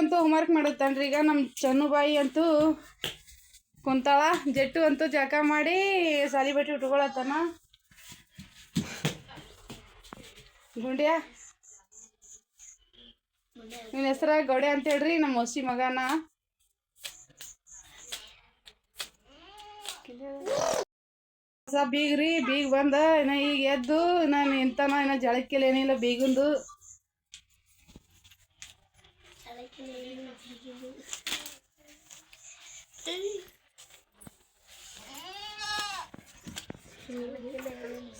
ಅಂತೂ ಹೋಮ್ವರ್ಕ್ ಮಾಡುತ್ತಾನ್ರಿ ಈಗ ನಮ್ಮ ಚನ್ನುಬಾಯಿ ಅಂತೂ ಕುಂತಾಳ, ಜಟ್ಟು ಅಂತೂ ಜಳಕ ಮಾಡಿ ಸಾಲಿ ಬಟ್ಟೆ ಉಟ್ಕೊಳತ್ತಾನ. ಗುಂಡ್ಯ? ನಿನ್ನ ಹೆಸರ ಗೌಡೆ ಅಂತ ಹೇಳ್ರಿ ನಮ್ಮ ಹೊಸಿ ಮಗನ. ಬೀಗ್ರಿ, ಬೀಗ್ ಬಂದ ಇನ್ನ ಈಗ ಎದ್ದು ನಾನು ನಿಂತಾನ, ಇನ್ನ ಜಳಕ್ಕಿಲ್ಲ ಏನಿಲ್ಲ ಬೀಗಂದು.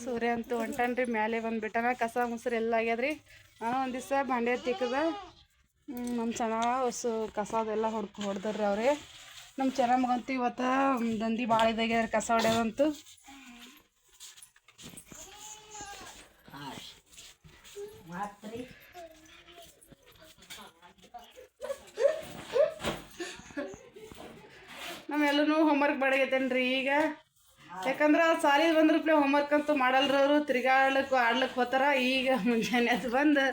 ಸೂರ್ಯ ಅಂತೂ ಹೊಂಟನ್ರಿ, ಮ್ಯಾಲೆ ಬಂದ್ಬಿಟ್ಟನ, ಕಸ ಮುಸ್ರು ಎಲ್ಲ ಆಗ್ಯದ್ರಿ. ನಾನು ಒಂದು ದಿವಸ ಬಾಂಡೆ ತಿಕ್ಕದ ನಮ್ಮ ಚೆನ್ನಾಗಿ ಸು ಕಸ ಅದೆಲ್ಲ ಹೊಡ್ಕೊ ಹೊಡೆದ್ರಿ ಅವ್ರಿ. ನಮ್ಮ ಚೆನ್ನ ಇವತ್ತ ದಂದಿ ಭಾಳ ಇದಾಗ್ಯದ್ರಿ ಕಸ ಹೊಡ್ಯೋದಂತೂ. ನಮ್ಮೆಲ್ಲನೂ ಹೋಮ್ವರ್ಕ್ ಮಾಡಾಗೈತೇನ್ರಿ ಈಗ? ಯಾಕಂದ್ರೆ ಸಾಲಿ ಬಂದ್ರಪ್ಲೆ ಹೋಮ್ವರ್ಕ್ ಅಂತೂ ಮಾಡಲ್ರವರು ತಿರ್ಗಾಡ್ಲಿಕ್ಕೆ ಆಡ್ಲಿಕ್ಕೆ ಹೋತಾರ. ಈಗ ಮುಂಜಾನೆ ಅದು ಬಂದು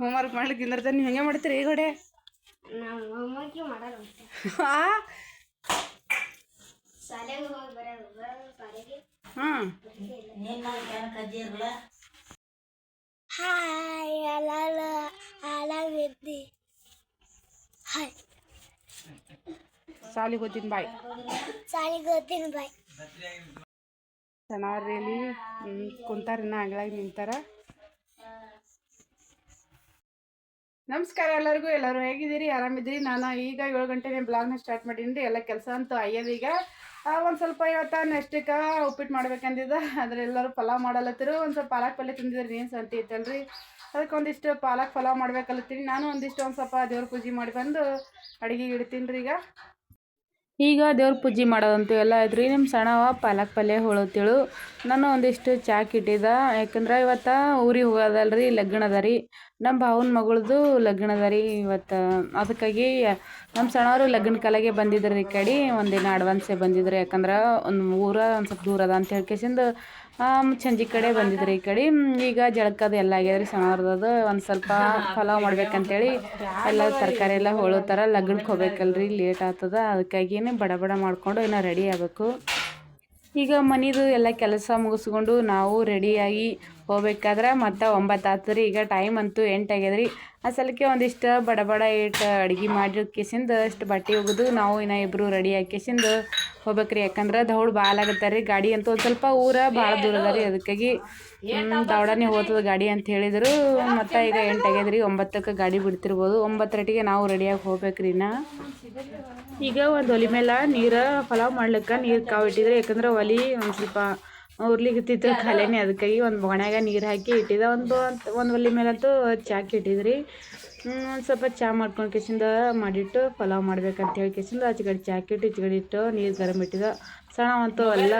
ಹೋಮ್ವರ್ಕ್ ಮಾಡ್ಲಿಕ್ಕೆ ನಿಂದಿರ್ತಾನೆ. ನೀವು ಹೆಂಗೆ ಮಾಡ್ತೀರಿ ಈ ಶಾಲೆಗೆ ಹಾಂ ಹಾಯ್. ಸಾಲಿಗೆ ಹೋಗ್ತೀನಿ ಬಾಯ್? ಶಾಲೆಗೆ ಇಲ್ಲಿ ಬಾಯ್. ಚೆನ್ನಾಗಿ ಕುಂತಾರ ಇನ್ನ ಅಂಗಳಾಗ ನಿಂತಾರ. ನಮಸ್ಕಾರ ಎಲ್ಲರಿಗೂ ಎಲ್ಲರೂ ಹೇಗಿದ್ದೀರಿ? ಆರಾಮಿದ್ದೀರಿ? ನಾನು ಈಗ ಏಳು ಗಂಟೆಗೆ ಬ್ಲಾಗ್ನ ಸ್ಟಾರ್ಟ್ ಮಾಡೀನಿ ಎಲ್ಲ ಕೆಲಸ ಅಂತೂ ಆಗ್ಯದ ಈಗ. ಒಂದು ಸ್ವಲ್ಪ ಇವತ್ತು ನೆಕ್ಸ್ಟಿಕ ಉಪ್ಪಿಟ್ಟು ಮಾಡ್ಬೇಕಂದಿದ್ದ ಆದರೆ ಎಲ್ಲರೂ ಪಲಾವ್ ಮಾಡಲತ್ತಿರು. ಒಂದು ಸ್ವಲ್ಪ ಪಾಲಕ್ ಪಲ್ಯ ತಿಂದಿದ್ರಿ. ನೀನು ಸಂತಿ ಇತ್ತಲ್ರಿ? ಅದಕ್ಕೆ ಒಂದಿಷ್ಟು ಪಾಲಕ್ ಪಲಾವ್ ಮಾಡ್ಬೇಕಲ್ಲತ್ತೀನಿ ನಾನು ಒಂದಿಷ್ಟು ಒಂದು ಸ್ವಲ್ಪ ದೇವ್ರ ಪೂಜೆ ಮಾಡಿ ಬಂದು ಅಡುಗೆಗೆ ಇಡ್ತೀನಿ ರೀ ಈಗ. ಈಗ ದೇವ್ರ ಪೂಜೆ ಮಾಡೋದಂತೂ ಎಲ್ಲ ಐತ್ರಿ. ನಿಮ್ಮ ಸಣ್ಣವ ಪಾಲಕ್ ಪಲ್ಯ ಹೊಳತಿಳು. ನಾನು ಒಂದಿಷ್ಟು ಚಾಕ್ ಇಟ್ಟಿದ್ದ ಯಾಕಂದ್ರೆ ಇವತ್ತು ಊರಿಗೆ ಹೋಗೋದಲ್ಲ ಲಗ್ನ ಅದ ರೀ. ನಮ್ಮ ಭಾವನ ಮಗಳದು ಲಗ್ನ ಅದ ರೀ ಇವತ್ತು. ಅದಕ್ಕಾಗಿ ನಮ್ಮ ಸಣ್ಣವರು ಲಗ್ನ ಕಲೆಗೆ ಬಂದಿದ್ರು ರೀ ಕಡೆ. ಒಂದಿನ ಅಡ್ವಾನ್ಸೇ ಬಂದಿದ್ರು. ಯಾಕಂದ್ರೆ ಒಂದು ಊರ ಒಂದು ಸ್ವಲ್ಪ ದೂರ ಅದ ಅಂತ ಹೇಳ್ಕೇಸಿಂದು ಸಂಜೆ ಕಡೆ ಬಂದಿದ್ರಿ ಈ ಕಡೆ. ಈಗ ಜಳಕದ ಎಲ್ಲ ಆಗ್ಯದ್ರಿ ಸಣ್ಣವ್ರದ್ದು ಒಂದು ಸ್ವಲ್ಪ ಪಲಾವ್ ಮಾಡ್ಬೇಕಂತೇಳಿ ಎಲ್ಲ ತರಕಾರಿ ಎಲ್ಲ ಹೊಳೋತಾರ ಲಗ್ನಕ್ಕೆ ಹೋಗ್ಬೇಕಲ್ರಿ ಲೇಟ್ ಆಗ್ತದ ಅದಕ್ಕಾಗಿನೇ ಬಡ ಬಡ ಮಾಡಿಕೊಂಡು ಇನ್ನು ರೆಡಿ ಆಗಬೇಕು. ಈಗ ಮನಿದು ಎಲ್ಲ ಕೆಲಸ ಮುಗಿಸ್ಕೊಂಡು ನಾವು ರೆಡಿಯಾಗಿ ಹೋಗ್ಬೇಕಾದ್ರೆ ಮತ್ತೆ ಒಂಬತ್ತು ಈಗ ಟೈಮ್ ಅಂತೂ ಎಂಟು ಆಗ್ಯದ್ರಿ. ಆ ಸಲಕ್ಕೆ ಒಂದಿಷ್ಟು ಬಡ ಬಡ ಇಟ್ಟು ಅಡುಗೆ ಮಾಡಿ ಅಷ್ಟು ಬಟ್ಟೆ ಒಗೆದು ನಾವು ಇನ್ನು ಇಬ್ಬರು ರೆಡಿ ಆಕೇಸಿಂದ ಹೋಗ್ಬೇಕ್ರಿ. ಯಾಕಂದ್ರೆ ದೌಡ್ ಭಾಳ ರೀ. ಗಾಡಿ ಅಂತೂ ಒಂದು ಸ್ವಲ್ಪ ಊರ ಭಾಳ ದೂರ ಅದ ರೀ. ಅದಕ್ಕಾಗಿ ದೌಡನೆ ಹೋಗ್ತದ ಗಾಡಿ ಅಂತ ಹೇಳಿದ್ರು. ಮತ್ತು ಈಗ ಎಂಟು ಆಗ್ಯದ್ರಿ ಒಂಬತ್ತಕ್ಕೆ ಗಾಡಿ ಬಿಡ್ತಿರ್ಬೋದು. ಒಂಬತ್ತರಟಿಗೆ ನಾವು ರೆಡಿಯಾಗಿ ಹೋಗ್ಬೇಕ್ರಿ ಇನ್ನು. ಈಗ ಒಂದು ಒಲೆ ಮೇಲೆ ನೀರು ಪಲಾವ್ ಮಾಡ್ಲಿಕ್ಕೆ ನೀರು ಕಾವು ಇಟ್ಟಿದ್ರೆ. ಯಾಕಂದ್ರೆ ಒಲೆ ಒಂದು ಸ್ವಲ್ಪ ಉರ್ಲಿಗತ್ತಿತ್ತು ಖಾಲಿನೇ ಅದಕ್ಕಾಗಿ ಒಂದು ಬೋಣ್ಯಾಗ ನೀರು ಹಾಕಿ ಇಟ್ಟಿದ್ದೆ ಒಂದು ಒಂದು ಒಲೆ ಮೇಲಂತೂ ಚಾಕಿ ಇಟ್ಟಿದ್ರಿ. ಒಂದು ಸ್ವಲ್ಪ ಚಾ ಮಾಡ್ಕೊಂಡು ಕೇಸಿಂದ ಮಾಡಿಟ್ಟು ಪಲಾವ್ ಮಾಡ್ಬೇಕಂತ ಹೇಳಿ ಕೇಸಿಂದ ಆಚೆ ಕಡೆ ಚಾಕಿಟ್ಟು ಈಚೆ ಕಡೆ ಇಟ್ಟು ನೀರು ಗರಮ್ ಇಟ್ಟಿದ್ದ ಸಣ್ಣವಂತೂ ಎಲ್ಲ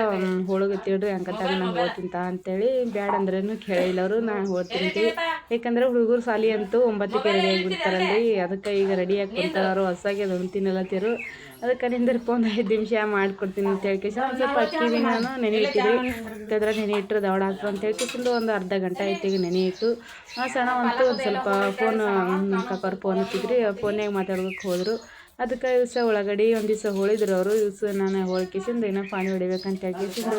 ಹೋಳಿಗೆತ್ತಿಡ್ರಿ ಹಂಗತ್ತಾಗ ನಾನು ಹೋಗ್ತಿಂತ ಅಂತೇಳಿ ಬ್ಯಾಡ ಅಂದ್ರೇನು ಕೇಳಿಲ್ಲ ಅವರು ನಾನು ಹೋಗ್ತೀನಿ ಯಾಕಂದ್ರೆ ಹುಡುಗರು ಸಾಲಿ ಅಂತೂ ಒಂಬತ್ತಕ್ಕೆ ರೆಡಿ ಆಗಿಬಿಡ್ತಾರಲ್ರಿ ಅದಕ್ಕೆ ಈಗ ರೆಡಿಯಾಗಿ ಕುಂತಾರ ಹೊಸಾಗಿ ಅದೊಂದು ತಿರು ಅದಕ್ಕೆ ನಿಂದಿರ್ಪ ಒಂದು ಐದು ನಿಮಿಷ ಮಾಡ್ಕೊಡ್ತೀನಿ ಅಂತ ಹೇಳಿ ಒಂದು ಸ್ವಲ್ಪ ಅಕ್ಕಿ ನಾನು ನೆನೆ ಇಟ್ಟಿದ್ರಿ. ಅದ್ರ ನೆನೆ ಇಟ್ಟರೆ ಆಗ್ತದೆ ಅಂತ ಹೇಳ್ಕೇಸಿಂದು ಒಂದು ಅರ್ಧ ಗಂಟೆ ಆಯ್ತು ಈಗ ನೆನೆ ಇಟ್ಟು. ಆ, ಸಣ್ಣ ಅಂತೂ ಒಂದು ಸ್ವಲ್ಪ ಫೋನ್ ಕಾಕವ್ರ ಫೋನ್ ಹತ್ತಿದ್ರಿ ಫೋನ್ಯಾಗ ಮಾತಾಡೋದಕ್ಕೆ ಹೋದರು. ಅದಕ್ಕೆ ದಿವಸ ಉಳ್ಳಾಗಡ್ಡಿ ಒಂದು ದಿವಸ ಹೋಳಿದ್ರು ಅವರು. ದಿವಸ ನಾನು ಹೋಳ್ಕಿಸಿಂದ ಏನೋ ಪಾನಿ ಹೊಡಿಬೇಕಂತ ಹೇಳ್ಕೇಸಿಂದು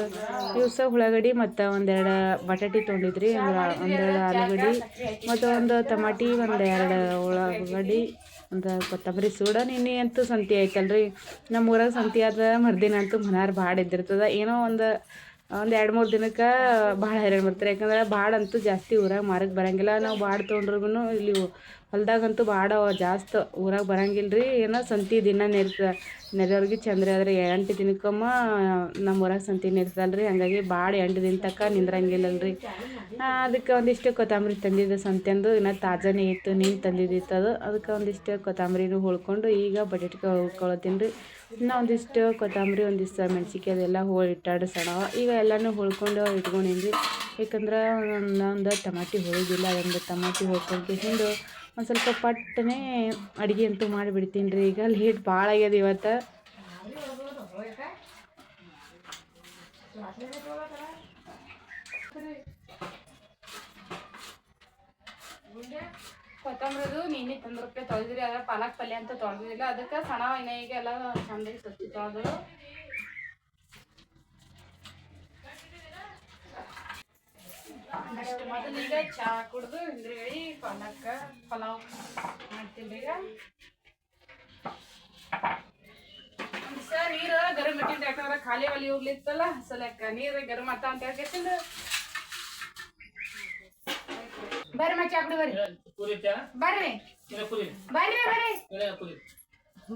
ದಿವಸ ಉಳ್ಳಾಗಡ್ಡಿ ಮತ್ತು ಒಂದೆರಡು ಬಟಾಟಿ ತೊಗೊಂಡಿದ್ರಿ. ಒಂದು ಒಂದೆರಡು ಆಲೂಗಡ್ಡಿ ಮತ್ತು ಒಂದು ಟಮಾಟಿ, ಒಂದು ಎರಡು ಉಳ್ಳಾಗಡ್ಡಿ, ಒಂದು ಕೊತ್ತಂಬರಿ ಸೂಡ. ನಿನ್ನೆ ಅಂತೂ ಸಂತಿ ಐತಲ್ರಿ. ನಮ್ಮ ಊರಾಗ ಸಂತಿ ಆದ ಮರ್ದಿನ ಅಂತೂ ಮನಾರು ಭಾಳ ಇದ್ದಿರ್ತದೆ. ಏನೋ ಒಂದು ಒಂದು ಎರಡು ಮೂರು ದಿನಕ್ಕೆ ಭಾಳ ಹೈರಾಣ ಬರ್ತಾರೆ ಯಾಕಂದ್ರೆ ಭಾಳ ಅಂತೂ ಜಾಸ್ತಿ ಊರಾಗ ಮಾರಕ್ಕೆ ಬರಂಗಿಲ್ಲ. ನಾವು ಭಾಳ ತೊಗೊಂಡ್ರಿಗೂ ಇಲ್ಲಿ ಹೊಲ್ದಾಗಂತೂ ಭಾಳ ಜಾಸ್ತಿ ಊರಾಗ ಬರಂಗಿಲ್ಲ ರೀ ಏನೋ ಸಂತಿ ದಿನ ನೆರಿತದ ನೆರೆಯವ್ರಿಗೆ ಚಂದ್ರ ಆದರೆ ಎಂಟು ದಿನಕ್ಕೊಮ್ಮ ನಮ್ಮ ಊರಾಗ ಸಂತಿ ನೆರಿತದಲ್ಲ ರೀ ಹಂಗಾಗಿ ಭಾಳ ಎಂಟು ದಿನ ತನಕ ನಿಂದ್ರಂಗಿಲ್ಲಲ್ರಿ. ಅದಕ್ಕೆ ಒಂದಿಷ್ಟು ಕೊತ್ತಂಬರಿ ತಂದಿದ್ದೆ ಸಂತೆಂದು ಇನ್ನು ತಾಜಾನೇ ಇತ್ತು, ನೀನು ತಂದಿದ್ದಿತ್ತು ಅದು. ಅದಕ್ಕೆ ಒಂದಿಷ್ಟು ಕೊತ್ತಂಬರಿನೂ ಹೊಳ್ಕೊಂಡು ಈಗ ಬಟಾಟಿಗೆ ಹೊಳ್ಕೊಳತ್ತೀನಿ ರೀ. ಇನ್ನೂ ಒಂದಿಷ್ಟು ಕೊತ್ತಂಬರಿ ಒಂದಿಷ್ಟು ಮೆಣ್ಸಿನ್ಕಾಯಿ ಅದೆಲ್ಲ ಹೋಳಿ ಇಟ್ಟಾಡಿಸೋಣ. ಈಗ ಎಲ್ಲನೂ ಹುಳ್ಕೊಂಡು ಇಟ್ಕೊಂಡಿದ್ವಿ. ಯಾಕಂದ್ರೆ ಒಂದು ಟಮಾಟಿ ಹೋಳಿಗಿಲ್ಲ ಅದೊಂದು ಟಮಾಟಿ ಹೊಳ್ಕೊಂಡು ಒಂದು ಸ್ವಲ್ಪ ಪಟ್ಟನೆ ಅಡುಗೆ ಅಂತೂ ಮಾಡಿಬಿಡ್ತೀನಿ ರೀ. ಈಗ ಲೇಟ್ ಭಾಳ ಆಗ್ಯದ ಇವತ್ತು. ಕೊತ್ತಂಬರಿದು ನೀನಿ ತಂದು ರೂಪಾಯಿ ತೊಳೆದ್ರಿ ಅದ್ರ ಪಾಲಕ್ ಪಲ್ಯ ಅಂತ ತೊಳೆದಿಲ್ಲ ಅದಕ್ಕೆ ಸಣ್ಣ ಎಣ್ಣೆಗೆ ಎಲ್ಲ ಚಂದ ಸತ್ತಿ ತೊಳೆದು ಮೊದಲಿಗೆ ಚಹಾ ಕುಡ್ದು ಹಿಂದ್ರಿ ಪಾಲಕ್ ಪಲಾವ್ ಮಾಡ್ತೀನಿ ಈಗ. ಸರ್, ನೀರು ಗರಂ ಇಟ್ಟಿದ್ದು ಯಾಕಂದ್ರೆ ಖಾಲಿ ಒಲಿ ಹೋಗ್ಲಿತ್ತಲ್ಲ ಸಲಕ್ಕ ನೀರು ಗರಮ್ ಆತ ಅಂತ ಹೇಳ್ಕೇಸಿಂದ ಬರ್ರಿ ಮಚ್ಚ ಬರಿ ಬರ್ರಿ. ಚಾ ಬರ್ರಿ. ಇಲ್ಲ ಪೂರಿ ಬರ್ರಿ ಬರ್ರಿ ಇಲ್ಲ ಕುರಿ.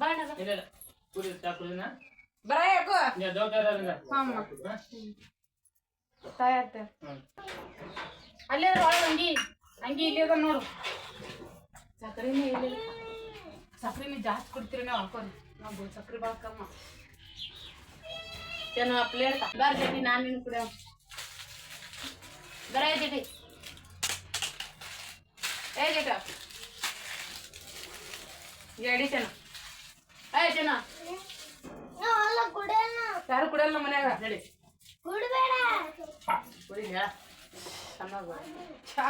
ಬಾಣ ಇಲ್ಲ ಇಲ್ಲ ಪೂರಿ ಚಾ ಪೂರಿನ ಬರ ಯಾಕೋ? ಹಾಂ ಅಲ್ಲೇ. ಒಳಗೆ ಅಂಗಿ. ಅಂಗಿ ಇಲ್ಲಿ ಅದ ನೋಡು. ಸಕ್ರಿನೇ ಇಲ್ಲ. ಸಕ್ರಿನೇ ಜಾಸ್ತಿ ಕೊಡ್ತೀರಿ ನಾವು ಹಾಕೋರಿ ನಾವು ಸಕ್ರಿ ಭಾಳ ಕಮ್ಮ. ಏನೋ ಪ್ಲೇಟ್. ಬರ್ರಿ ನಾನು ನಿನ್ ಕುಡಿಯ ಬರ ಜಟಿ ಏ ಜಟ ಎಡಿ ಚೆನ್ನ ಏ ಚೆನ್ನ ಯಾರು ಕುಡಿಯಲ್ಲ ಮನ್ಯಾಗ? ನಡಿ. ಕುಡ್ಬೇಡ. ಕುಡಿ ಹೇಳ. ಚೆನ್ನಾಗ ಚಾ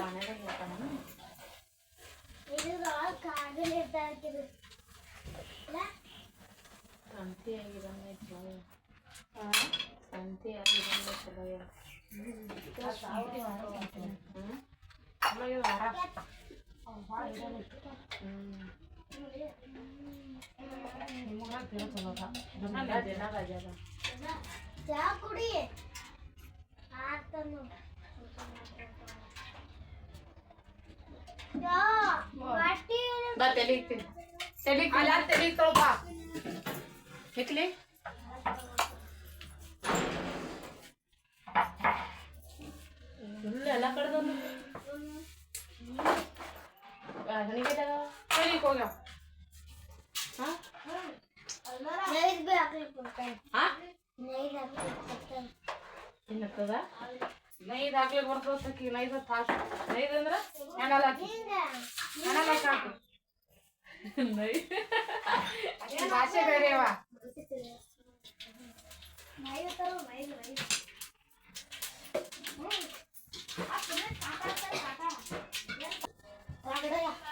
ಮನ್ಯಾಗ ಹೇಳ್ತಾನ ಇದು ಕಾಗಲ್ ಇರ್ತಾಕಿರು ಸಂತೆ ಆಗಿರಂಗೆ ಚಲೋ. ಸಂತೆ ಆಗಿರಂಗೆ ಚಲೋ. ಚಲೋ ವಾರ ಚಾ ಕುಡಿ ಆತನು ಚಾ ವಾಟಿ ಬಾ ತೆಲಿ ತೆಲಿ ಅಲ್ಲ ತಲೆ ಹಾಕ್ಲಿಕ್ಕೆ ಬರ್ತದ ಸಕ್ಕಿ ನೈದು ಹಾಕಿ ನೈದು ಅಂದ್ರೆ ಹೆಣಲ್ ಹಾಕಿ. ಹೆಣಲ್ ಹಾಕಿ ಹಾಕು ನೈ ಭಾಷೆ ಬೇರೆ ಅವ. ನೈದ್ ತರೋ ನೈದ್ ನೈದ್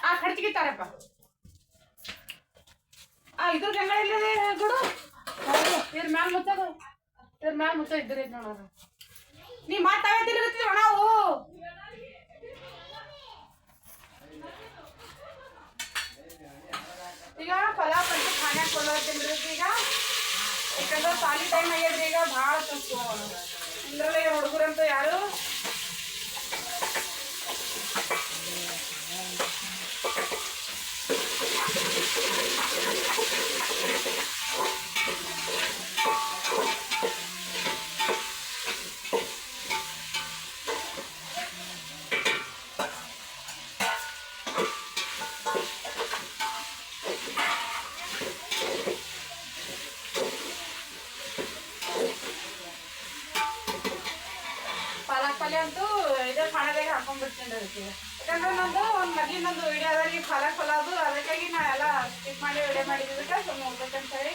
ಆ ಖರ್ಚಿಗಿತ್ತಾರಪ್ಪ ಆ ಇದ್ರ ಗಂಗಳ ಇಲ್ಲದೆ ಗುಡು. ಇದ್ರ ಮ್ಯಾಲ ಮುಚ್ಚದು. ಇದ್ರ ಮ್ಯಾಲ ಮುಚ್ಚ ಇದ್ರ ನೋಡೋಣ ನೀ ಮಾತಾವೇ ತಿರುಗುತ್ತಿದ್ವ ನಾವು ಈಗ ಪಲಾವ್ ಪಂಚ ಖಾನ್ಯಾಗ ಕೊಡೋತೀನಿ ಈಗ. ಯಾಕಂದ್ರೆ ಸಾಲಿ ಟೈಮ್ ಆಗ್ಯದ್ರಿ ಈಗ ಭಾಳ ತಪ್ಪು ಅಂದ್ರಲ್ಲ ಹುಡುಗರಂತೂ ಯಾರು ಪಾಲಕ್ ಪಲ್ಯ ಅಂತೂ ಇದೇ ಖಾಣದಾಗ ಹಾಕೊಂಡ್ಬಿಡ್ತೀನಿ ಅದಕ್ಕೆ ಯಾಕಂದ್ರೆ ನಂದು ಒಂದು ಮೊದಲಿನೊಂದು ವಿಡಿಯೋ ಅದ ಈ ಪಾಲಕ್ ಪಲಾವ್ದು ಅದಕ್ಕಾಗಿ ನಾ ಎಲ್ಲ ಸ್ಕಿಪ್ ಮಾಡಿ ವಿಡಿಯೋ ಮಾಡಿದ್ದಕ್ಕೆ ಸುಮ್ಮನೆ ಹೋಗ್ಬೇಕಂತ ಹೇಳಿ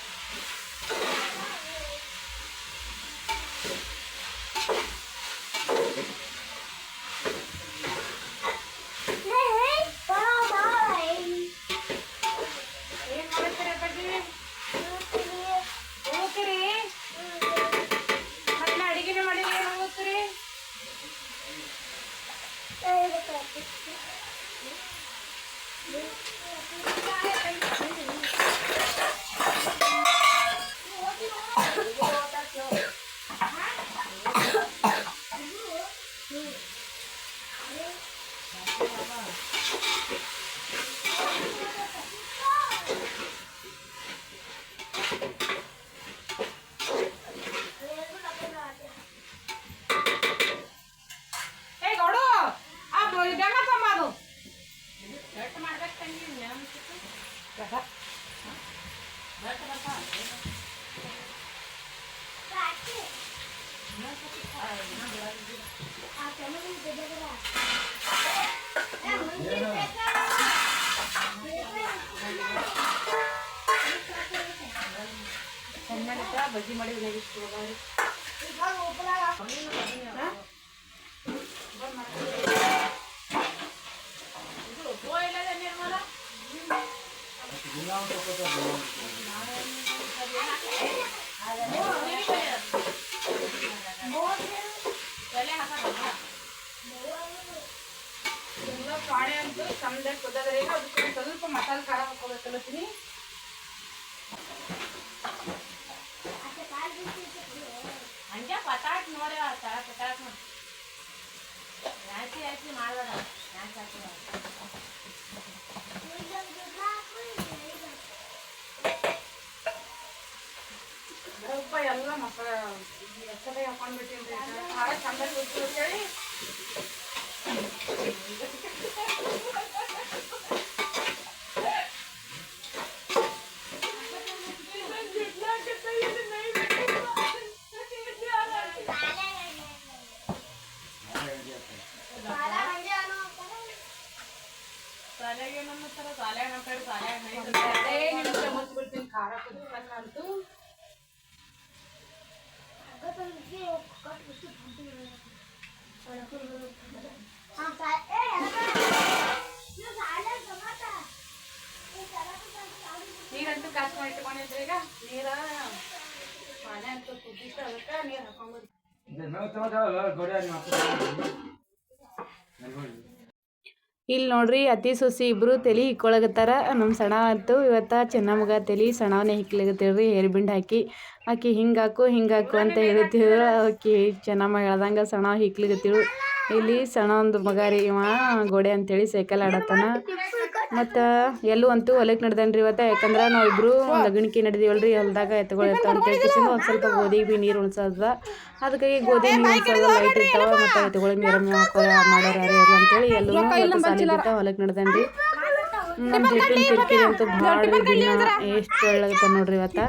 ಏನ್ ಮಾಡ್ತೀರಿ ಅಪ್ಪಾಜಿ ಹೋಗ್ತೀರಿ ಮತ್ತೆ ಅಡಿಗೆನೇ ಮಾಡಿರಿ ಏನು ಹೋಗ್ತೀರಿ ಏ ಗೌಡು ಆ ಗಂಗ ತಮ್ಮ ಅದು ಗಟ್ಟ ಮಾಡ್ಬೇಕು ತಂಗಿ ಗಟ್ಟ ಗಟ್ಟ ಬರ್ತಾ ಚೆನ್ನ ಮಾಡಿದ್ದ ಬಜ್ಜಿ ಮಾಡಿ ಮನೆಗೆ ಇಟ್ಕೊಳ್ಬಾರ್ದು ಎಲ್ಲ ಪಾಣೆ ಅಂತೂ ಚಂದ ಕುದ್ದದ್ರೆ ಈಗ ಅದಕ್ಕೆ ಸ್ವಲ್ಪ ಮಸಾಲೆ ಖಾರ ಹಾಕೋಬೇಕಲ್ಲತ್ತೀನಿ ಹಂಗೆ ಪಟಾಟ್ ನೋಡಿ ತರ ಪಟಾಟ್ ನೋಡಿ ಯಾಕೆ ಯಾಕೆ ಮಾಡಬೇಡ ಯಾಕೆ ಹಾಕಿಲ್ಲ ಸ್ವಲ್ಪ ಎಲ್ಲ ಮಸಾಲೆ ಮಸಾಲೆ ಹಾಕೊಂಡ್ಬಿಟ್ಟಿನ್ರಿ ಈಗ. ಖಾರ ಚಂದ ಕುದ್ದು ಅಂತೇಳಿ ಸಾಲ್ಯಾಗ ಏನನ್ನತ್ತಾರ ಸಾಲ್ಯಾಗ ನಮ್ಮ ಕಡೆ ಸಾಲ್ಯಾಗ ಒಂದ್ ಎರಡೇ ನಿಮಿಷ ಮುಚ್ಚಿಬಿಡ್ತೀನಿ ಖಾರ ಕುದಿಸ್ಬೇಕಂತೂ ನೀರಂತೂ ಕಾಸ್ಕೊಂಡು ಇಟ್ಕೊಂಡಿದ್ರಿ ಈಗ ನೀರ ಪಾನೆ ಅಂತೂ ಕುದ್ದಿತ್ತು ಅದಕ್ಕೆ ನೀರು ಹಾಕೊಂಡ್ಬರ್ತೀನಿ ಇಲ್ಲಿ ನೋಡ್ರಿ ಅತಿ ಸೊಸಿ ಇಬ್ರು ತಲೆ ಇಕ್ಕೊಳಗತ್ತಾರ ನಮ್ಮ ಸಣ ಅಂತೂ ಇವತ್ತ ಚೆನ್ನಮ್ಮಗ ತಲೆ ಸಣವನ್ನೇ ಹೇರ್ ಹೇರ್ಬಿಂಡ್ ಹಾಕಿ. ಆಕಿ ಹಿಂಗಾಕು ಹಿಂಗಾಕು ಅಂತ ಹೇಳ್ತಿದ್ರು ಆಕಿ ಚೆನ್ನಮ್ಮ ಹೇಳ್ದಂಗೆ ಸಣ್ಣ ಹಿಕ್ಲಿಗತ್ತಿಳು. ಇಲ್ಲಿ ಸಣ್ಣ ಒಂದು ಮಗ ರೀ ಇವ ಗೋಡೆ ಅಂತೇಳಿ ಸೈಕಲ್ ಆಡತ್ತಾನ. ಮತ್ತು ಎಲ್ಲೂ ಅಂತೂ ಹೊಲಕ್ಕೆ ನಡ್ದಾನ್ರಿ ಇವತ್ತು. ಯಾಕಂದ್ರೆ ನಾವಿಬ್ರು ಲಗಣಿಕೆ ನಡೆದೀವಲ್ರಿ ಹೊಲ್ದಾಗ ಎತ್ತಗೊಳತ್ತ ಅಂತ ಹೇಳ್ತೀವಿ ಒಂದು ಸ್ವಲ್ಪ ಗೋಧಿಗೆ ಭೀ ನೀರು ಉಣ್ಸೋದ. ಅದಕ್ಕಾಗಿ ಗೋಧಿ ನೀರು ಉಣ್ಸೋದು ಲೈಟ್ ಇರ್ತಾವ ಮತ್ತು ಎತ್ತುಗಳಿಗೆ ನೀರು ಹಾಕೋ ಮಾಡೋರು ಯಾರು ಅಂತೇಳಿ ಎಲ್ಲೂ ಹೊಲಕ್ಕೆ ನಡ್ದಾನ್ರಿ. ನಮ್ಮ ಜಿಟ್ಟಿನ ಕಿರಿಕಿರಿ ಅಂತೂ ಭಾಳ ದಿನ ಎಷ್ಟು ಒಳ್ಳಾಗತ್ತ ನೋಡ್ರಿ ಇವತ್ತ.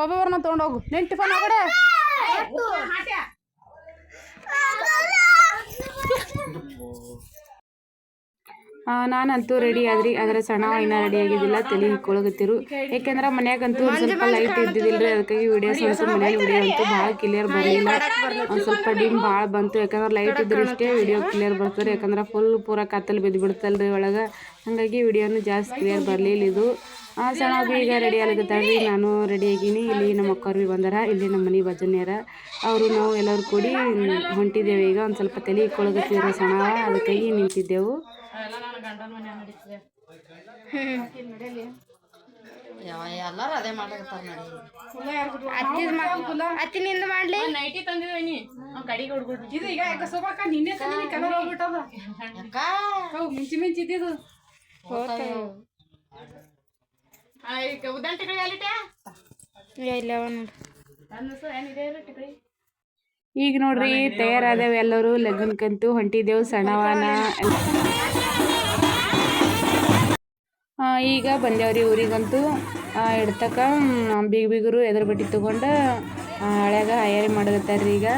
ಪಬ್ಬವ್ರನ್ನ ತೊಗೊಂಡೋಗು ನಿನ್ ಟಿಫನ್ ಆಗಡೆ ನಾನಂತೂ ರೆಡಿ ಆದ್ರಿ. ಆದ್ರೆ ಸಣ್ಣ ಇನ್ನ ರೆಡಿ ಆಗಿದ್ದಿಲ್ಲ. ತಲೆ ಹಿಕ್ಕೊಳಗತ್ತಿರು ಯಾಕೆಂದ್ರೆ ಮನ್ಯಾಗಂತೂ ಸ್ವಲ್ಪ ಲೈಟ್ ಇದ್ದಿದ್ದಿಲ್ರಿ. ಅದಕ್ಕಾಗಿ ವಿಡಿಯೋ ಸ್ವಲ್ಪ ಮನೆಯಲ್ಲಿ ವಿಡಿಯೋ ಅಂತೂ ಭಾಳ ಕ್ಲಿಯರ್ ಬರಲಿಲ್ಲ. ಒಂದು ಸ್ವಲ್ಪ ಡಿಮ್ ಭಾಳ ಬಂತು. ಯಾಕಂದ್ರೆ ಲೈಟ್ ಇದ್ರೆ ಇಷ್ಟೇ ವಿಡಿಯೋ ಕ್ಲಿಯರ್ ಬರ್ತಾರೆ ಯಾಕಂದ್ರೆ ಫುಲ್ ಪೂರ ಕತ್ತಲು ಬಿದ್ದು ಬಿಡ್ತಲ್ರಿ ಒಳಗೆ. ಹಾಗಾಗಿ ವಿಡಿಯೋನು ಜಾಸ್ತಿ ಕ್ಲಿಯರ್ ಬರಲಿಲ್ಲ ಇದು. ಸಣ್ಣ ಈಗ ರೆಡಿ ಆಗ್ಲತ್ತಾಳ್ರಿ ನಾನು ರೆಡಿ ಆಗೀನಿ. ಇಲ್ಲಿ ನಮ್ಮ ಬಿ ಬಂದಾರ. ಇಲ್ಲಿ ನಮ್ಮ ಮನೆ ಭಜನೆಯರ. ಅವರು ನಾವು ಎಲ್ಲರೂ ಕೂಡಿ ಹೊಂಟಿದ್ದೇವೆ. ಈಗ ಒಂದು ಸ್ವಲ್ಪ ತಲೆ ಕೊಳಗತ್ತಿದ್ರು ಸಣ್ಣ ಅದಕ್ಕಾಗಿ ನಿಂತಿದ್ದೆವು. ಎಲ್ಲಾರು ಅದೇ ಅತ್ತಿನಿಂದ ಮಾಡ್ಲಿ ನೈಟಿ ಹೋಗ್ಬಿಟ್ಟದ ಮಿಂಚಿ ಮಿಂಚಿ ಉದ್ದಾನ ಟಿಕಳಿ ಎಲ್ಲಿಟ್ಟೆ ಇಲ್ಲ ಅನ್ನಿಸು ಏನಿದೆ ಇರು ಈಗ ನೋಡ್ರಿ ತಯಾರಾದೇವ್ ಎಲ್ಲರೂ ಲಗ್ನಕ್ಕಂತೂ ಹೊಂಟಿದ್ದೇವು ಸಣ್ಣವನ ಈಗ ಬಂದೇವ್ರಿ ಊರಿಗಂತೂ. ಇಡ್ತಕ್ಕ ಇಡ್ತಕ ಬೀಗ ಬೀಗರು ಎದುರು ಬಟ್ಟಿ ತೊಗೊಂಡು ಹಳೆಯಾಗ ಹಯಾರಿ ಮಾಡಕತ್ತಾರ್ರಿ ಈಗ.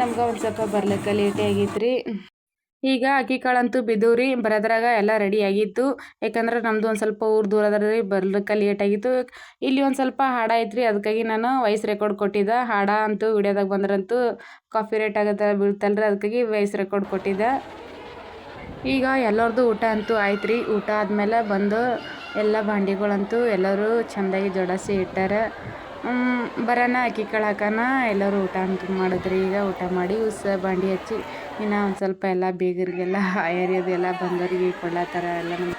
ನಮ್ಗೆ ಒಂದು ಸ್ವಲ್ಪ ಬರ್ಲಿಕ್ಕೆ ಲೇಟೇ ಆಗೈತ್ರಿ. ಈಗ ಅಕ್ಕಿ ಕಾಳಂತೂ ಬಿದ್ದವ್ರಿ ಬರೋದ್ರಾಗ ಎಲ್ಲ ರೆಡಿ ಆಗಿತ್ತು. ಯಾಕಂದ್ರೆ ನಮ್ದು ಒಂದು ಸ್ವಲ್ಪ ಊರು ದೂರ ಅದ್ರಿ ರೀ, ಬರ್ಲಿಕ್ಕೆ ಲೇಟ್ ಆಗಿತ್ತು. ಇಲ್ಲಿ ಒಂದು ಸ್ವಲ್ಪ ಹಾಡ ಐತ್ರಿ ಅದಕ್ಕಾಗಿ ನಾನು ವಾಯ್ಸ್ ರೆಕಾರ್ಡ್ ಕೊಟ್ಟಿದ್ದೆ. ಹಾಡ ಅಂತೂ ವಿಡಿಯೋದಾಗ ಬಂದ್ರಂತೂ ಕಾಫಿ ರೇಟ್ ಆಗತ್ತೆ ರೀ ಅದಕ್ಕಾಗಿ ವಾಯ್ಸ್ ರೆಕಾರ್ಡ್ ಕೊಟ್ಟಿದ್ದೆ. ಈಗ ಎಲ್ಲರದು ಊಟ ಅಂತೂ ಆಯ್ತು ರೀ ಊಟ ಆದಮೇಲೆ ಬಂದು ಎಲ್ಲ ಬಾಂಡಿಗಳಂತೂ ಎಲ್ಲರೂ ಚೆಂದಾಗಿ ಜೋಡಿಸಿ ಇಟ್ಟಾರ. ಬರೋಣ ಅಕ್ಕಿ ಹಾಕೋಣ ಎಲ್ಲರೂ ಊಟ ಅಂತೂ ಮಾಡಿದ್ರಿ. ಈಗ ಊಟ ಮಾಡಿ ಉಸ ಬಾಂಡಿ ಹಚ್ಚಿ ಇನ್ನು ಒಂದು ಸ್ವಲ್ಪ ಎಲ್ಲ ಬೀಗರಿಗೆಲ್ಲ ಏರಿಯೋದು ಎಲ್ಲ ಬಂದವರಿಗೆ ಕೊಡ್ಲತ್ತಾರ ಎಲ್ಲ ನಮ್ಮ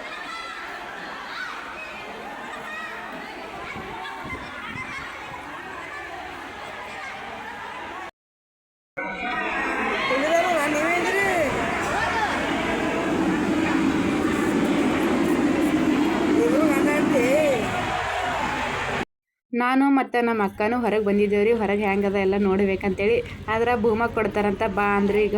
ನಾನು ಮತ್ತು ನಮ್ಮ ಅಕ್ಕನೂ ಹೊರಗೆ ಬಂದಿದ್ದೇವ್ರಿ. ಹೊರಗೆ ಹೆಂಗದ ಎಲ್ಲ ನೋಡ್ಬೇಕಂತೇಳಿ. ಆದ್ರೆ ಭೂಮ ಕೊಡ್ತಾರಂತ ಬಾ ಅಂದ್ರೆ ಈಗ.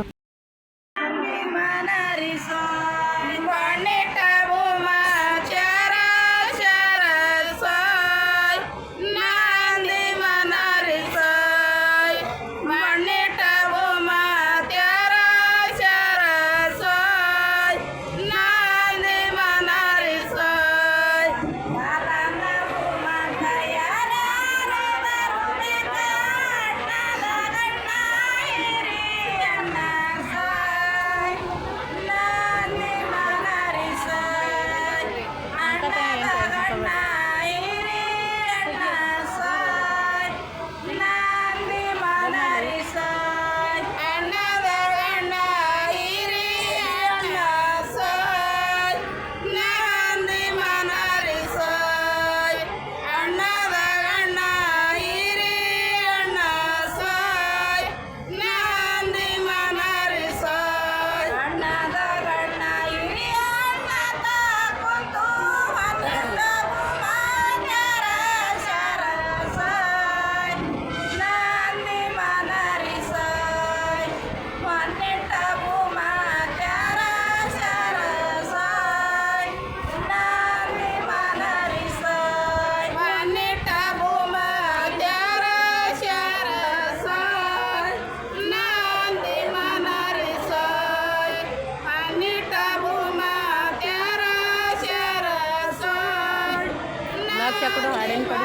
ಕೂಡ.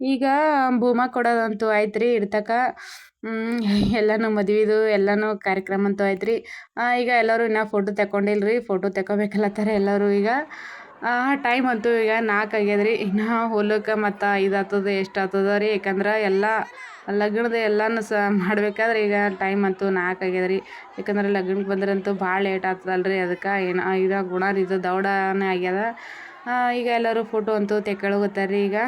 ಈಗ ಭೂಮ ಕೊಡೋದಂತೂ ಆಯ್ತು ರೀ ಇರ್ತಕ ಎಲ್ಲನೂ ಮದುವೆದು, ಎಲ್ಲನೂ ಕಾರ್ಯಕ್ರಮ ಅಂತೂ ಆಯ್ತು ರೀ ಈಗ ಎಲ್ಲರೂ ಇನ್ನೂ ಫೋಟೋ ತಗೊಂಡಿಲ್ಲ ರೀ ಫೋಟೋ ತಗೋಬೇಕಲ್ಲತ್ತಾರೆ ಎಲ್ಲರೂ ಈಗ. ಟೈಮ್ ಅಂತೂ ಈಗ ನಾಲ್ಕು ಆಗ್ಯದ ರೀ ಇನ್ನು ಹೊಲಕ್ಕೆ ಮತ್ತು ಇದಾಗ್ತದೆ ಎಷ್ಟು ಆಗ್ತದ ರೀ? ಯಾಕಂದ್ರೆ ಎಲ್ಲ ಲಗ್ನದ ಎಲ್ಲಾನು ಸ ಮಾಡ್ಬೇಕಾದ್ರೆ ಈಗ ಟೈಮ್ ಅಂತೂ ನಾಲ್ಕು ಆಗ್ಯದ ರೀ ಯಾಕಂದ್ರೆ ಲಗ್ನಕ್ಕೆ ಬಂದ್ರಂತೂ ಭಾಳ ಲೇಟ್ ಆಗ್ತದಲ್ಲ ಅದಕ್ಕೆ ಏನು ಈಗ ಗುಣ ಇದು ದೌಡನೇ ಆಗ್ಯದ. ಈಗ ಎಲ್ಲರೂ ಫೋಟೋ ಅಂತೂ ತೆಕ್ಕೊಳ್ಳೋಗತ್ತಾರ ರೀ ಈಗ.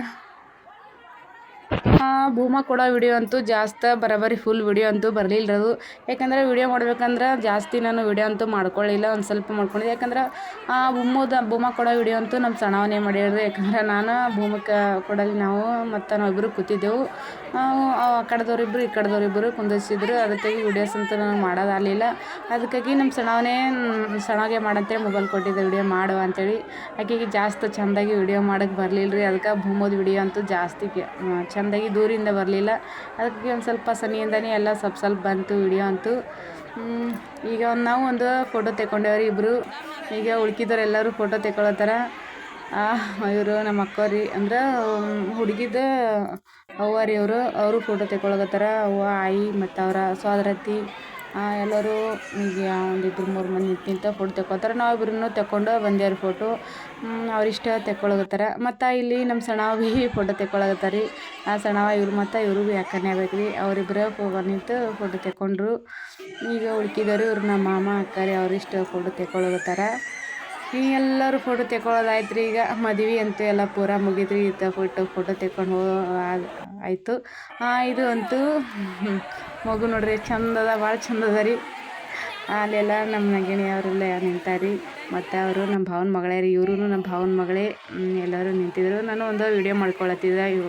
ಭೂಮಾ ಕೊಡೋ ವಿಡಿಯೋ ಅಂತೂ ಜಾಸ್ತಿ ಬರೋಬ್ಬರಿ ಫುಲ್ ವಿಡಿಯೋ ಅಂತೂ ಬರಲಿಲ್ಲ ಅದು. ಯಾಕಂದ್ರೆ ವಿಡಿಯೋ ಮಾಡ್ಬೇಕಂದ್ರೆ ಜಾಸ್ತಿ ನಾನು ವಿಡಿಯೋ ಅಂತೂ ಮಾಡ್ಕೊಳ್ಳಿಲ್ಲ, ಒಂದು ಸ್ವಲ್ಪ ಮಾಡ್ಕೊಂಡಿದ್ದೆ. ಯಾಕಂದ್ರೆ, ಆ, ಭೂಮದ, ಭೂಮ ಕೊಡೋ ವಿಡಿಯೋ ಅಂತೂ ನಮ್ಮ ಸಣ್ಣವನೇ ಮಾಡಿರೋದು. ಯಾಕಂದ್ರೆ ನಾನು ಭೂಮಕ್ಕೆ ಕೊಡಲಿ ನಾವು, ಮತ್ತು ನಾವಿಬ್ಬರು ಕೂತಿದ್ದೆವು. ಆ ಕಡೆದವ್ರಿಬ್ಬರು ಈ ಕಡೆದವ್ರಿಬ್ಬರು ಕುಂದಿಸಿದ್ರು ಅದಕ್ಕಾಗಿ ವಿಡಿಯೋಸ್ ಅಂತೂ ನನಗೆ ಮಾಡೋದಾಗಲಿಲ್ಲ ಅದಕ್ಕಾಗಿ ನಮ್ಮ ಸಣ್ಣವನೇ ಸಣಗೆ ಮಾಡಂತೇಳಿ ಮೊಬೈಲ್ ಕೊಟ್ಟಿದ್ದೆ ವಿಡಿಯೋ ಮಾಡುವ ಅಂತೇಳಿ. ಆಕೆಗೆ ಜಾಸ್ತಿ ಚೆಂದಾಗಿ ವಿಡಿಯೋ ಮಾಡೋಕ್ಕೆ ಬರಲಿಲ್ಲ ರೀ ಅದಕ್ಕೆ ಭೂಮದ ವಿಡಿಯೋ ಅಂತೂ ಜಾಸ್ತಿ ಕೆ- ದೂರಿಂದ ಬರಲಿಲ್ಲ. ಅದಕ್ಕೆ ಒಂದು ಸ್ವಲ್ಪ ಸನಿಯಿಂದನೇ ಎಲ್ಲ ಸ್ವಲ್ಪ ಸ್ವಲ್ಪ ಬಂತು ವಿಡಿಯೋ ಅಂತೂ. ಈಗ ಒಂದು ನಾವು ಒಂದು ಫೋಟೋ ತೆಕ್ಕೊಂಡೇವ್ರಿ ಇಬ್ಬರು ಈಗ ಉಳ್ಕಿದವ್ರು ಎಲ್ಲರೂ ಫೋಟೋ ತೆಕ್ಕೊಳತ್ತಾರ ಇವರು ನಮ್ಮ ಅಕ್ಕವ್ರಿ ಅಂದ್ರೆ ಹುಡುಗಿದ ಅವ್ವ ರೀ ಅವರು. ಅವರು ಫೋಟೋ ತೆಕ್ಕೊಳಕತ್ತಾರ. ಅವ್ವ, ಆಯಿ ಮತ್ತು ಅವರ ಸೋದರತ್ತಿ ಎಲ್ಲರೂ ಈಗ ಒಂದು ಇಬ್ಬರು ಮೂರು ಮಂದಿ ನಿಂತು ಫೋಟೋ ತಕೊತಾರೆ ನಾವು ಇಬ್ಬರೂ ತೆಕ್ಕೊಂಡು ಬಂದೇವ್ರಿ ಫೋಟೋ ಅವ್ರಿಷ್ಟ ತೆಕ್ಕೊಳಕತ್ತಾರ. ಮತ್ತು ಇಲ್ಲಿ ನಮ್ಮ ಸಣ್ಣವ ಭೀ ಫೋಟೋ ತೆಕ್ಕೊಳಕತ್ತಾರ. ರೀ ಆ ಸಣವ ಇವ್ರು ಮತ್ತು ಇವರು ಭೀ ಅಕ್ಕನೇ ಆಗ್ಬೇಕು ರೀ ಅವರಿಬ್ಬರೇ ನಿಂತು ಫೋಟೋ ತೆಕ್ಕೊಂಡ್ರು. ಈಗ ಉಳ್ಕಿದವರು ಇವ್ರು ನಮ್ಮ ಮಾಮ ಅಕ್ಕ ರೀ ಅವ್ರಿಷ್ಟ ಫೋಟೋ ತೆಕ್ಕೊಳಕತ್ತಾರ. ಈ ಎಲ್ಲರೂ ಫೋಟೋ ತೆಕ್ಕೊಳ್ಳೋದಾಯ್ತು ರೀ ಈಗ ಮದುವೆ ಅಂತೂ ಎಲ್ಲ ಪೂರ ಮುಗಿದ್ರಿ. ಇತ್ತ ಫೋಟೋ ಫೋಟೋ ತೆಕ್ಕೊಂಡು ಆಯಿತು. ಇದು ಅಂತೂ ಮಗು ನೋಡ್ರಿ, ಚಂದದ, ಭಾಳ ಚಂದದ ರೀ. ಅಲ್ಲೆಲ್ಲ ನಮ್ಮ ನಗಿಣಿ ಅವರೆಲ್ಲ ನಿಂತಾರಿ. ಮತ್ತು ಅವರು ನಮ್ಮ ಭಾವನ ಮಗಳೇ ರೀ. ಇವರು ನಮ್ಮ ಭಾವನ ಮಗಳೇ. ಎಲ್ಲರೂ ನಿಂತಿದ್ರು. ನಾನು ಒಂದು ವಿಡಿಯೋ ಮಾಡ್ಕೊಳತ್ತಿದ್ದೆ. ಇವ್